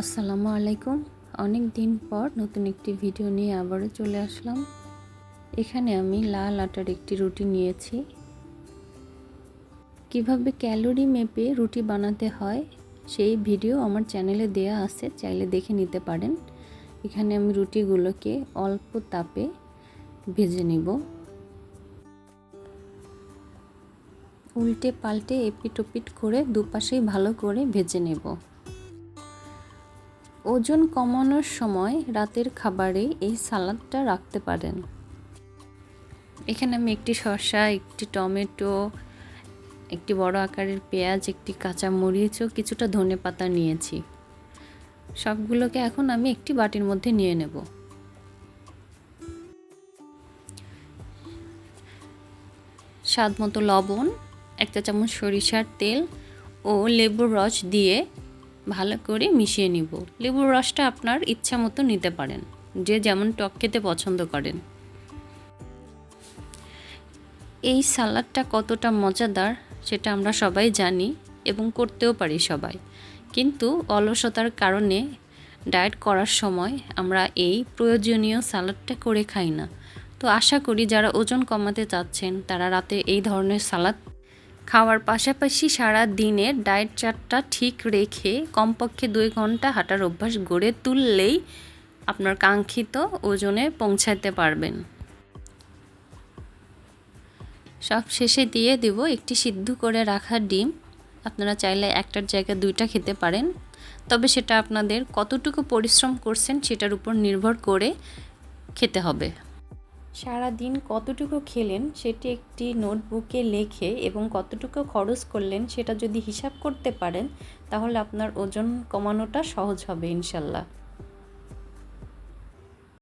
আসসালামু আলাইকুম। অনেক দিন পর নতুন একটি ভিডিও নিয়ে আবারও চলে আসলাম। এখানে আমি লাল আটার একটি রুটি নিয়েছি। কীভাবে ক্যালোরি মেপে রুটি বানাতে হয় সেই ভিডিও আমার চ্যানেলে দেয়া আছে, চাইলে দেখে নিতে পারেন। এখানে আমি রুটিগুলোকে অল্প তাপে ভেজে নিব। উল্টে পাল্টে এপিট ওপিট করে দুপাশেই ভালো করে ভেজে নেব। ওজন কমানোর সময় রাতের খাবারে এই সালাদটা রাখতে পারেন। এখানে আমি একটি শসা, একটি টমেটো, একটি বড় আকারের পেঁয়াজ, একটি কাঁচা মরিচ ও কিছুটা ধনে পাতা নিয়েছি। সবগুলোকে এখন আমি একটি বাটির মধ্যে নিয়ে নেব। স্বাদ মতো লবণ একটা চামচ সরিষার তেল ও লেবুর রস দিয়ে ভালো করে মিশিয়ে নিব। লেবুর রসটা আপনার ইচ্ছা মতো নিতে পারেন। যে যেমন টক খেতে পছন্দ করেন। এই সালাডটা কতটা মজাদার সেটা আমরা সবাই জানি এবং করতেও পারি সবাই। কিন্তু অলসতার কারণে ডায়েট করার সময় আমরা এই প্রয়োজনীয় সালাডটা করে খাই না। তো আশা করি যারা ওজন কমাতে চাচ্ছেন, তারা রাতে এই ধরনের সালাদ খাওয়ার পাশাপাশি সারা দিনের ডায়েট চার্টটা ঠিক রেখে কমপক্ষে দুই ঘণ্টা হাঁটার অভ্যাস গড়ে তুললেই আপনার কাঙ্ক্ষিত ওজনে পৌঁছাতে পারবেন। সব শেষে দিয়ে দেব একটি সিদ্ধ করে রাখা ডিম। আপনারা চাইলে একটার জায়গায় দুইটা খেতে পারেন। তবে সেটা আপনাদের কতটুকু পরিশ্রম করছেন সেটার উপর নির্ভর করে খেতে হবে। সারা দিন কতটুকু খেলেন সেটি একটি নোটবুকে লেখে এবং কতটুকু খরচ করলেন সেটা যদি হিসাব করতে পারেন, তাহলে আপনার ওজন কমানোটা সহজ হবে ইনশাল্লাহ।